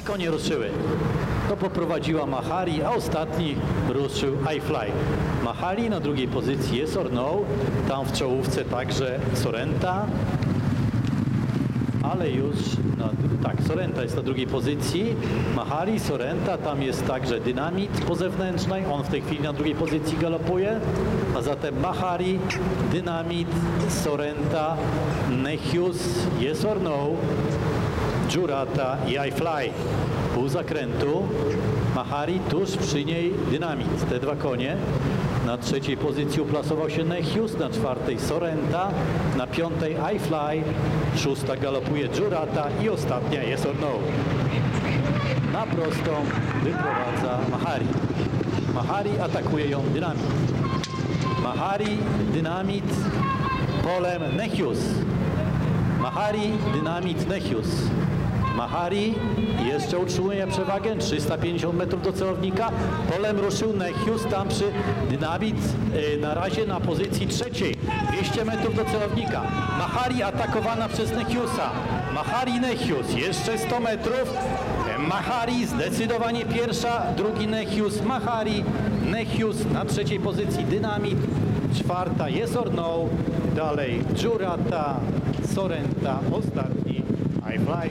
I konie ruszyły. To poprowadziła Mahari, a ostatni ruszył iFly. Mahari na drugiej pozycji Yes or No, tam w czołówce także Sorenta, ale już na, tak, Sorenta jest na drugiej pozycji, Mahari, Sorenta, tam jest także Dynamit po zewnętrznej, on w tej chwili na drugiej pozycji galopuje, a zatem Mahari, Dynamit, Sorenta, Nechius, Yes or No, Jurata i iFly. Pół zakrętu, Mahari, tuż przy niej Dynamit, te dwa konie. Na trzeciej pozycji uplasował się Nechius, na czwartej Sorenta, na piątej iFly, szósta galopuje Jurata i ostatnia Yes or No. Na prostą wyprowadza Mahari. Mahari atakuje ją Dynamit. Mahari, Dynamit, polem Nechius. Mahari, Dynamit, Nechius. Mahari jeszcze utrzymuje przewagę, 350 metrów do celownika. Polem ruszył Nechius, tam przy Dynamit y, na razie na pozycji trzeciej, 200 metrów do celownika. Mahari atakowana przez Nechiusa. Mahari, Nechius, jeszcze 100 metrów. Mahari zdecydowanie pierwsza, drugi Nechius, Mahari, Nechius na trzeciej pozycji Dynamit, czwarta Yes or No, dalej Jurata, Sorenta, ostatni iFly.